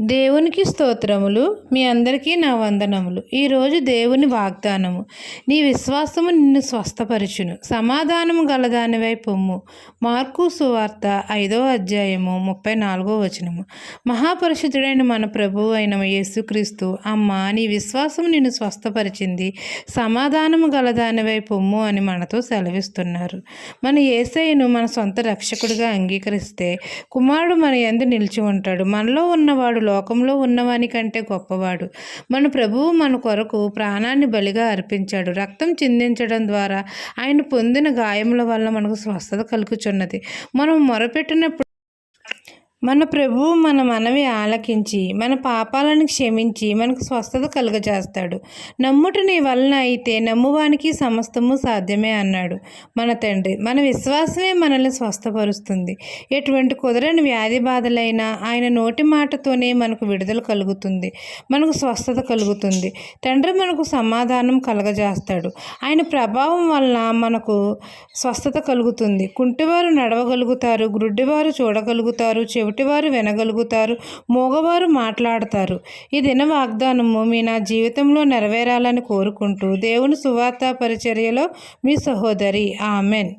దేవునికి స్తోత్రములు మీ అందరికీ నా వందనములు. ఈరోజు దేవుని వాగ్దానము. నీ విశ్వాసము నిన్ను స్వస్థపరచును. సమాధానము గలదానివై పొమ్ము. మార్కు సువార్త ఐదో అధ్యాయము ముప్పై నాలుగో వచనము. మహాపరిశుద్ధుడైన మన ప్రభు అయిన యేసుక్రీస్తు అమ్మ నీ విశ్వాసము నిన్ను స్వస్థపరిచింది. సమాధానము గలదానివై పొమ్ము అని మనతో సెలవిస్తున్నారు. మన ఏసైను మన సొంత రక్షకుడిగా అంగీకరిస్తే కుమారుడు మన ఎందు నిలిచి ఉంటాడు. మనలో ఉన్నవాడు లోకంలో ఉన్నవాని కంటే గొప్పవాడు. మన ప్రభువు మన కొరకు ప్రాణాన్ని బలిగా అర్పించాడు. రక్తం చిందించడం ద్వారా ఆయన పొందిన గాయముల వల్ల మనకు స్వస్థత కలుగుచున్నది. మనం మొరపెట్టినప్పుడు మన ప్రభువు మన మనవి ఆలకించి మన పాపాలను క్షమించి మనకు స్వస్థత కలుగజేస్తాడు. నమ్ముట నీ వలన అయితే నమ్మువానికి సమస్తము సాధ్యమే అన్నాడు మన తండ్రి. మన విశ్వాసమే మనల్ని స్వస్థపరుస్తుంది. ఎటువంటి కుదరని వ్యాధి బాధలైనా ఆయన నోటి మాటతోనే మనకు విడుదల కలుగుతుంది. మనకు స్వస్థత కలుగుతుంది. తండ్రి మనకు సమాధానం కలగజేస్తాడు. ఆయన ప్రభావం వలన మనకు స్వస్థత కలుగుతుంది. కుంటివారు నడవగలుగుతారు గ్రుడ్డివారు చూడగలుగుతారు చెవిటి తోటివారు వినగలుగుతారు మూగవారు మాట్లాడతారు. ఈ దిన వాగ్దానము మీ నా జీవితంలో నెరవేరాలని కోరుకుంటూ దేవుని సువార్త పరిచర్యలో మీ సహోదరి. ఆమెన్.